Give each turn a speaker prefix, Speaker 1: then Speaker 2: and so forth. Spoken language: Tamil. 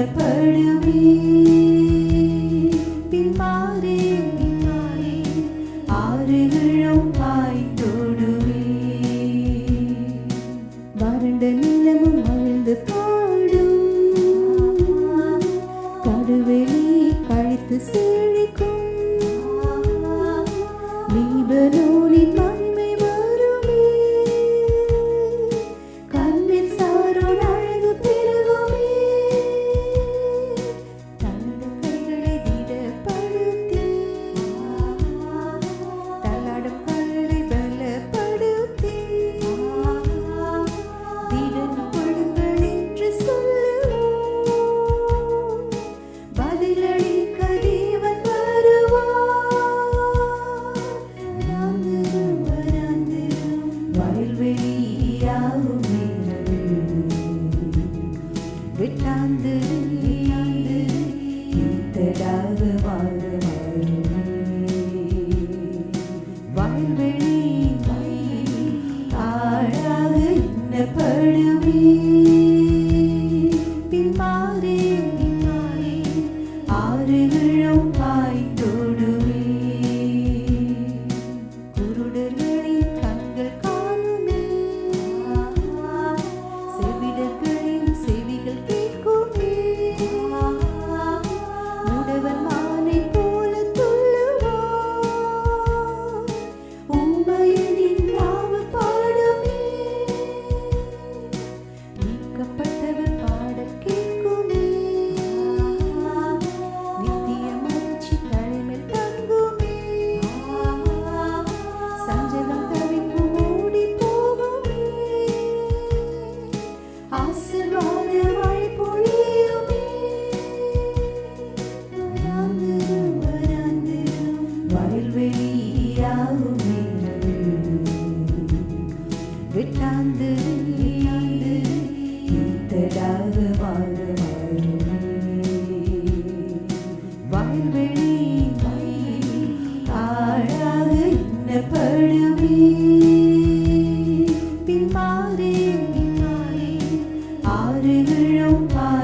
Speaker 1: காணப்படுவே பின்மாறே பின்மாறே ஆறுகளும் பாய்ந்தோடுவே வறண்ட நிலமும் அழுந்து பாடும். கடுவெளி கழித்து விட்டாந்து 你的拥抱